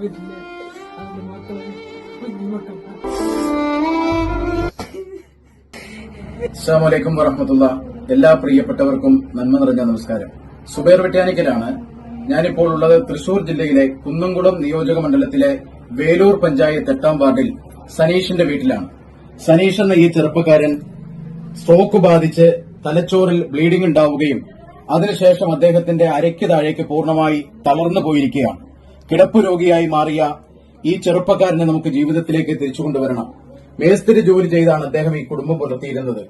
കുഞ്ഞു മക്കളെ അസ്സാമലൈക്കും വറഹമത്തുള്ള. എല്ലാ പ്രിയപ്പെട്ടവർക്കും നന്മ നിറഞ്ഞ നമസ്കാരം. സുബൈർ വെട്ടാനിക്കലാണ് ഞാനിപ്പോൾ ഉള്ളത് തൃശൂർ ജില്ലയിലെ കുന്നംകുളം നിയോജക മണ്ഡലത്തിലെ വേലൂർ പഞ്ചായത്ത് എട്ടാം വാർഡിൽ സനീഷിന്റെ വീട്ടിലാണ്. സനീഷ് എന്ന ഈ ചെറുപ്പക്കാരൻ സ്ട്രോക്ക് ബാധിച്ച് തലച്ചോറിൽ ബ്ലീഡിംഗ് ഉണ്ടാവുകയും അതിനുശേഷം അദ്ദേഹത്തിന്റെ അരയ്ക്ക് താഴേക്ക് പൂർണമായി തളർന്നു പോയിരിക്കുകയാണ്. കിടപ്പ് രോഗിയായി മാറിയ ഈ ചെറുപ്പക്കാരനെ നമുക്ക് ജീവിതത്തിലേക്ക് തിരിച്ചുകൊണ്ടുവരണം മേസ്തിരി ജോലി ചെയ്താണ് അദ്ദേഹം ഈ കുടുംബം പുലർത്തിയിരുന്നത്.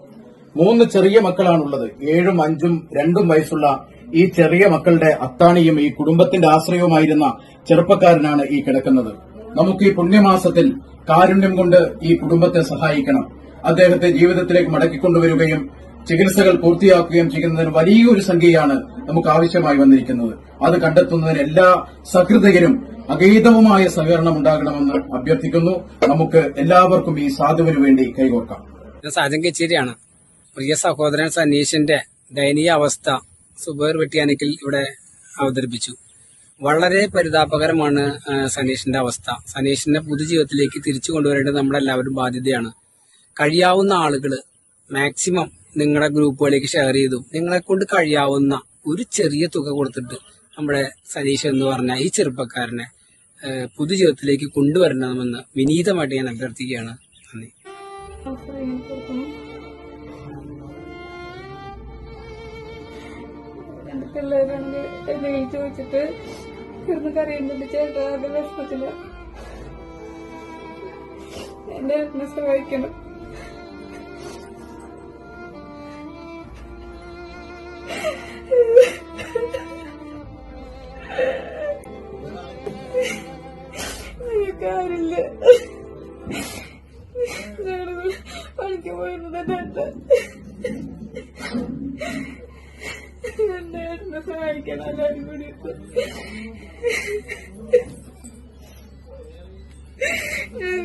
മൂന്ന് ചെറിയ മക്കളാണുള്ളത്. ഏഴും അഞ്ചും രണ്ടും വയസ്സുള്ള ഈ ചെറിയ മക്കളുടെ അത്താണിയും ഈ കുടുംബത്തിന്റെ ആശ്രയവുമായിരുന്ന ചെറുപ്പക്കാരനാണ് ഈ കിടക്കുന്നത്. നമുക്ക് ഈ പുണ്യമാസത്തിൽ കാരുണ്യം കൊണ്ട് ഈ കുടുംബത്തെ സഹായിക്കണം. അദ്ദേഹത്തെ ജീവിതത്തിലേക്ക് മടക്കിക്കൊണ്ടുവരികയും ചികിത്സകൾ പൂർത്തിയാക്കുകയും ചെയ്യുന്നതിന് വലിയൊരു സംഖ്യയാണ് നമുക്ക് ആവശ്യമായി വന്നിരിക്കുന്നത്. അത് കണ്ടെത്തുന്നതിന് എല്ലാ സഹൃദയരും അഗീതവുമായ സഹകരണം ഉണ്ടാകണമെന്ന് അഭ്യർത്ഥിക്കുന്നു. നമുക്ക് എല്ലാവർക്കും ഈ സാധുവിനു വേണ്ടി കൈകോർക്കാം. സാജൻ കച്ചേരിയാണ്. പ്രിയ സഹോദരൻ സനീഷിന്റെ ദയനീയ അവസ്ഥ സുബേർ വെട്ടിയാനിക്കൽ ഇവിടെ അവതരിപ്പിച്ചു. വളരെ പരിതാപകരമാണ് സനീഷിന്റെ അവസ്ഥ. സനീഷിന്റെ പൊതുജീവിതത്തിലേക്ക് തിരിച്ചു കൊണ്ടുവരേണ്ടത് നമ്മളെല്ലാവരും ബാധ്യതയാണ്. കഴിയാവുന്ന ആളുകൾ മാക്സിമം നിങ്ങളുടെ ഗ്രൂപ്പുകളിലേക്ക് ഷെയർ ചെയ്തു നിങ്ങളെ കൊണ്ട് കഴിയാവുന്ന ഒരു ചെറിയ തുക കൊടുത്തിട്ട് നമ്മുടെ സതീഷ് എന്ന് പറഞ്ഞ ഈ ചെറുപ്പക്കാരനെ പുതുജീവിതത്തിലേക്ക് കൊണ്ടുവരണമെന്ന് വിനീതമായിട്ട് ഞാൻ അഭ്യർത്ഥിക്കുകയാണ്. നന്ദി. പിള്ളേരാണെങ്കിൽ എന്നെ എന്റെ ഏട്ടനെ സഹായിക്കണം. കാര്യമില്ല. പണിക്ക് പോയിരുന്നത് എന്റെ ഏട്ടനെ സഹായിക്കണം എല്ലാവരും കൂടി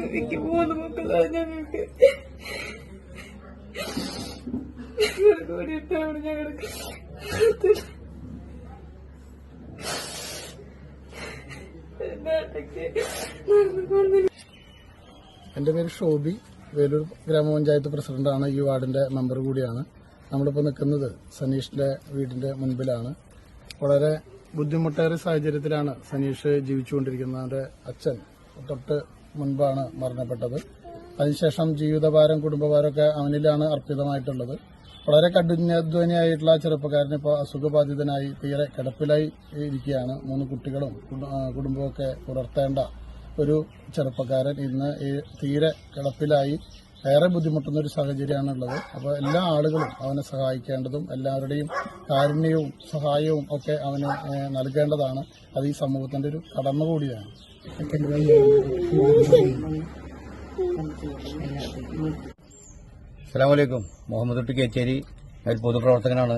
എനിക്ക് മൂന്ന് മക്കളാണ് ഞങ്ങൾക്ക് ഞങ്ങൾക്ക് കൂടിയിട്ടാണ് ഞങ്ങൾക്ക് എന്റെ പേര് ഷോബി. വേലൂർ ഗ്രാമപഞ്ചായത്ത് പ്രസിഡന്റാണ്. ഈ വാർഡിന്റെ മെമ്പർ കൂടിയാണ്. നമ്മളിപ്പോൾ നിൽക്കുന്നത് സനീഷിന്റെ വീടിന്റെ മുൻപിലാണ്. വളരെ ബുദ്ധിമുട്ടേറിയ സാഹചര്യത്തിലാണ് സനീഷ് ജീവിച്ചുകൊണ്ടിരിക്കുന്നത്. അവന്റെ അച്ഛൻ തൊട്ട് മുൻപാണ് മരണപ്പെട്ടത്. അതിനുശേഷം ജീവിതഭാരം കുടുംബഭാരമൊക്കെ അവനിലാണ് അർപ്പിതമായിട്ടുള്ളത്. വളരെ കഠിനാധ്വാനിയായിട്ടുള്ള ചെറുപ്പക്കാരൻ ഇപ്പോൾ അസുഖബാധിതനായി തീരെ കിടപ്പിലായി ഇരിക്കുകയാണ്. മൂന്ന് കുട്ടികളും കുടുംബമൊക്കെ പുലർത്തേണ്ട ഒരു ചെറുപ്പക്കാരൻ ഇന്ന് തീരെ കിടപ്പിലായി ഏറെ ബുദ്ധിമുട്ടുന്ന ഒരു സാഹചര്യമാണുള്ളത്. അപ്പോൾ എല്ലാ ആളുകളും അവനെ സഹായിക്കേണ്ടതും എല്ലാവരുടെയും കാരുണ്യവും സഹായവും ഒക്കെ അവന് നൽകേണ്ടതാണ്. അത് ഈ സമൂഹത്തിന്റെ ഒരു കടമ കൂടിയാണ്. അസ്സലാമലൈക്കും. മുഹമ്മദ് ടി കേച്ചേരി ഒരു പൊതുപ്രവർത്തകനാണ്.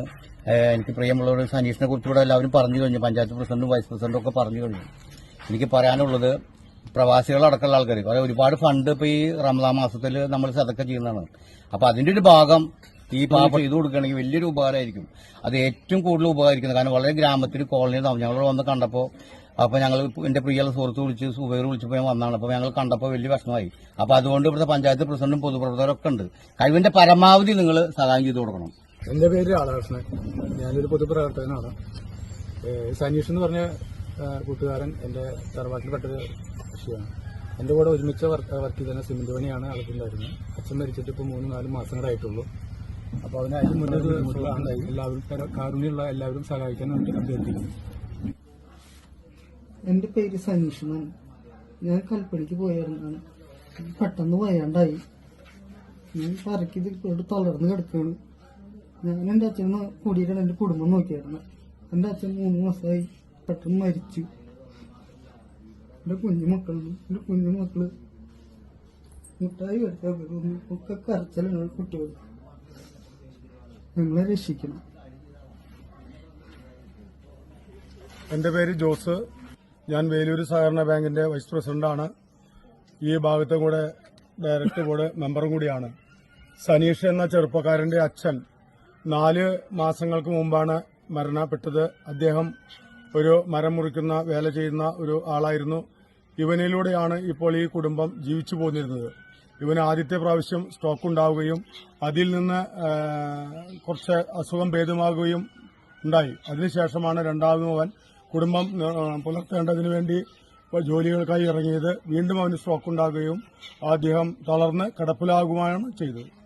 എനിക്ക് പ്രിയമുള്ളവർ സനീഷിനെ കുറിച്ച് കുറിച്ചുകൂടെ എല്ലാവരും പറഞ്ഞു കഴിഞ്ഞു. പഞ്ചായത്ത് പ്രസിഡന്റും വൈസ് പ്രസിഡന്റും ഒക്കെ പറഞ്ഞു കഴിഞ്ഞു. എനിക്ക് പറയാനുള്ളത് പ്രവാസികളടക്കമുള്ള ആൾക്കാർ അതായത് ഒരുപാട് ഫണ്ട് ഇപ്പോൾ ഈ റംസാൻ മാസത്തിൽ നമ്മൾ സതക്ക ചെയ്യുന്നതാണ്. അപ്പോൾ അതിന്റെ ഒരു ഭാഗം ഈ പാപ്പ ചെയ്ത് കൊടുക്കുകയാണെങ്കിൽ വലിയൊരു ഉപകാരമായിരിക്കും. അത് ഏറ്റവും കൂടുതൽ ഉപകാരിക്കുന്നത്. കാരണം വളരെ ഗ്രാമത്തിൽ കോളനി ഞങ്ങൾ വന്ന് കണ്ടപ്പോൾ അപ്പൊ ഞങ്ങൾ എന്റെ പ്രിയ സുഹൃത്ത് വിളിച്ച് സുബൈർ വിളിച്ചപ്പോൾ ഞാൻ വന്നതാണ് അപ്പോൾ ഞങ്ങൾ കണ്ടപ്പോൾ വലിയ വിഷമമായി. അപ്പോൾ അതുകൊണ്ട് ഇവിടുത്തെ പഞ്ചായത്ത് പ്രസിഡന്റും പൊതുപ്രവർത്തകരൊക്കെ ഉണ്ട്. കഴിവിന്റെ പരമാവധി നിങ്ങൾ സഹായം ചെയ്തു കൊടുക്കണം. എന്റെ പേര് രാധാകൃഷ്ണൻ. ഞാനൊരു പൊതുപ്രവർത്തകനാണ്. സനീഷ് എന്ന് പറഞ്ഞ കൂട്ടുകാരൻ എന്റെ തറവാട്ടിൽപ്പെട്ടൊരു വിഷയമാണ് എന്റെ കൂടെ ഒരുമിച്ച് വർക്ക് വർക്ക് ചെയ്ത സിമന്റ് പണിയാണ് അളക്കുണ്ടായിരുന്നത് അച്ഛൻ മരിച്ചിട്ട് ഇപ്പോൾ മൂന്ന് നാല് മാസങ്ങളായിട്ടുള്ളൂ. അപ്പോൾ അതിന് അതിന് മുന്നേ. എല്ലാവരും കാരുണ്യമുള്ള എല്ലാവരും സഹായിക്കാൻ വേണ്ടി അഭ്യർത്ഥിക്കുന്നു. എന്റെ പേര് സനീഷ്. ഞാൻ കൽപ്പണിക്ക് പോയിരുന്നാണ് പെട്ടെന്ന് വയ്യാണ്ടായി ഞാൻ പറക്കിത് ഇവിടെ തളർന്ന് കിടക്കുകയാണ്. ഞാൻ എന്റെ അച്ഛനെ കൂടിയിട്ടാണ് എന്റെ കുടുംബം നോക്കിയായിരുന്നു എന്റെ അച്ഛൻ മൂന്ന് മാസമായി പെട്ടെന്ന് മരിച്ചു. എന്റെ കുഞ്ഞു മക്കളും എന്റെ കുഞ്ഞു മക്കൾ. മുട്ടായി വരുത്താൻ ഒക്കെ കരച്ചിലാണ് കുട്ടികൾ. ഞങ്ങളെ രക്ഷിക്കണം. എന്റെ പേര് ജോസ്. ഞാൻ വേലൂർ സഹകരണ ബാങ്കിന്റെ വൈസ് പ്രസിഡന്റാണ്. ഈ ഭാഗത്തും കൂടെ ഡയറക്ടർ ബോർഡ് മെമ്പറും കൂടിയാണ്. സനീഷ് എന്ന ചെറുപ്പക്കാരന്റെ അച്ഛൻ നാല് മാസങ്ങൾക്ക് മുമ്പാണ് മരണപ്പെട്ടത്. അദ്ദേഹം ഒരു മരം മുറിക്കുന്ന വേല ചെയ്യുന്ന ഒരു ആളായിരുന്നു. ഇവനിലൂടെയാണ് ഇപ്പോൾ ഈ കുടുംബം ജീവിച്ചു പോന്നിരുന്നത്. ഇവന് ആദ്യത്തെ പ്രാവശ്യം സ്റ്റോക്ക് ഉണ്ടാവുകയും അതിൽ നിന്ന് കുറച്ച് അസുഖം ഭേദമാകുകയും ഉണ്ടായി. അതിനുശേഷമാണ് രണ്ടാമതും അവൻ കുടുംബം പുലർത്തേണ്ടതിനു വേണ്ടി ജോലികൾക്കായി ഇറങ്ങിയത് വീണ്ടും അവന് സ്ട്രോക്ക് ഉണ്ടാകുകയും അദ്ദേഹം തളർന്ന് കിടപ്പിലാകുകയാണ് ചെയ്തത്